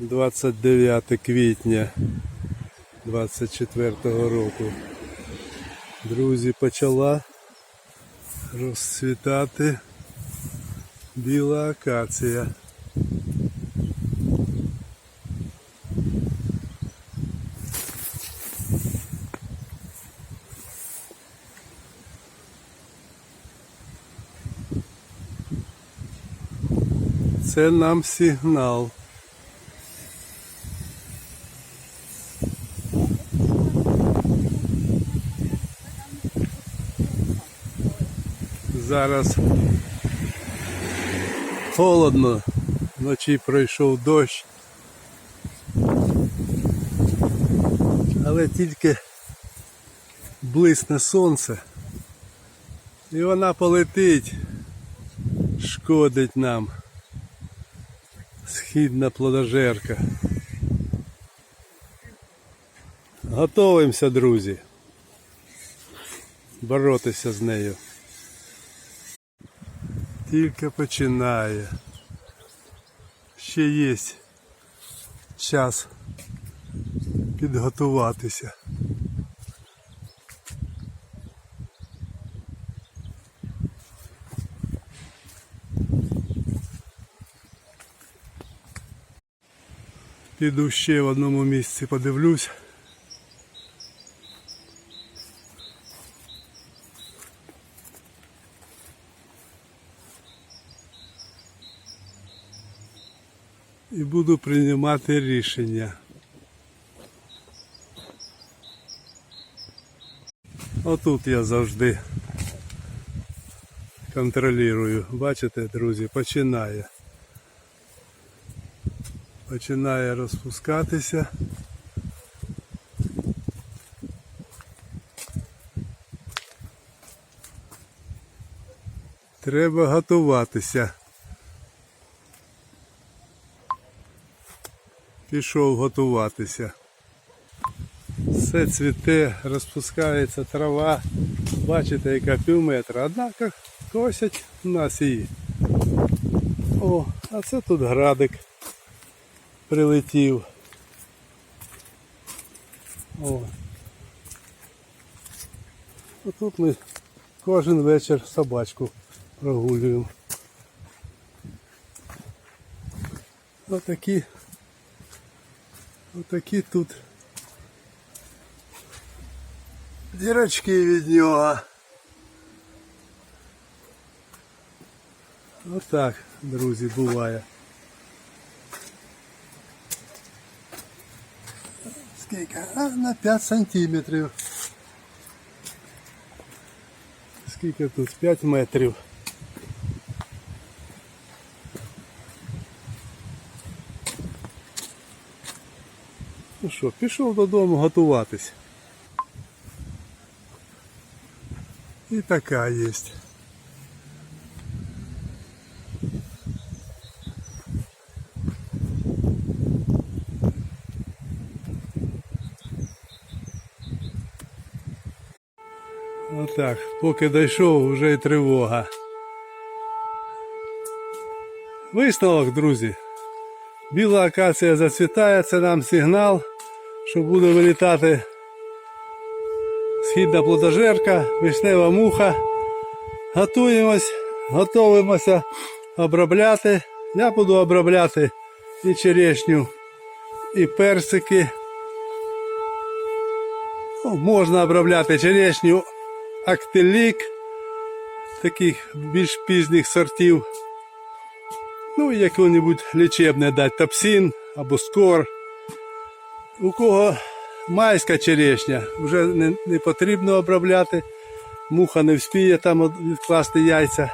29 квітня 24 року. Друзі, почала розцвітати біла акація. Це нам сигнал. Зараз холодно, вночі пройшов дощ. Але тільки блисне сонце. І вона полетить, шкодить нам. Східна плодожерка. Готовимося, друзі. Боротися з нею. Тільки починає. Ще є час підготуватися. Піду ще в одному місці подивлюсь. І буду приймати рішення. Отут я завжди контролюю. Бачите, друзі, починає. Починає розпускатися. Треба готуватися. Пішов готуватися. Все цвіте, розпускається трава. Бачите, яка пів метра. Однак косять у нас її. О, а це тут градик прилетів. О. Отут ми кожен вечір собачку прогулюємо. Отакі Отакі тут дірочки від нього. Отак, друзі, буває. Скільки? А, на 5 сантиметрів. Скільки тут? 5 метрів. Ну що, пішов додому готуватись. І така є. Отак, поки дійшов, вже і тривога. Висновок, друзі. Біла акація зацвітає, це нам сигнал, що буде вилітати східна плодожерка, вишнева муха. Готуємось, готуємося обробляти. Я буду обробляти і черешню, і персики. О, можна обробляти черешню актилік, таких більш пізніх сортів. Ну, і яке-небудь лічебне дати топсин або скор. У кого майська черешня, вже не, не потрібно обробляти, муха не вспіє там відкласти яйця.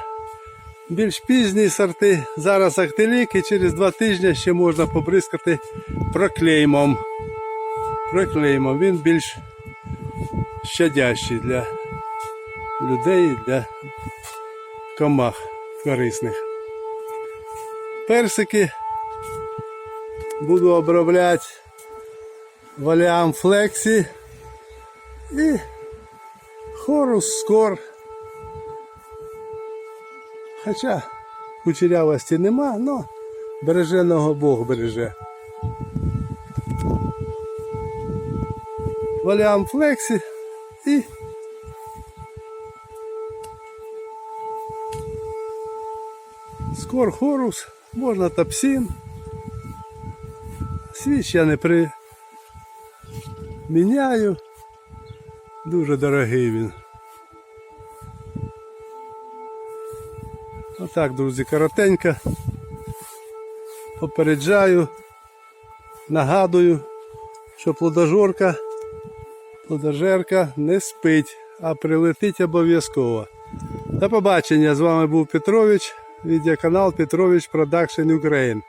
Більш пізні сорти, зараз актилік і через два тижні ще можна побризкати проклеймом. Проклеймом він більш щадящий для людей, для комах корисних. Персики буду обробляти валіам флексі і хорус скор. Хоча кучерявості нема, але Береженого Бог береже. Валіам флексі і Скор хорус, можна тапсін. Свіч я не приміняю. Дуже дорогий він. Отак, друзі, коротенько. Попереджаю, нагадую, що плодожорка, плодожерка не спить, а прилетить обов'язково. До побачення. З вами був Петрович, відеоканал Петрович Продакшн Україн.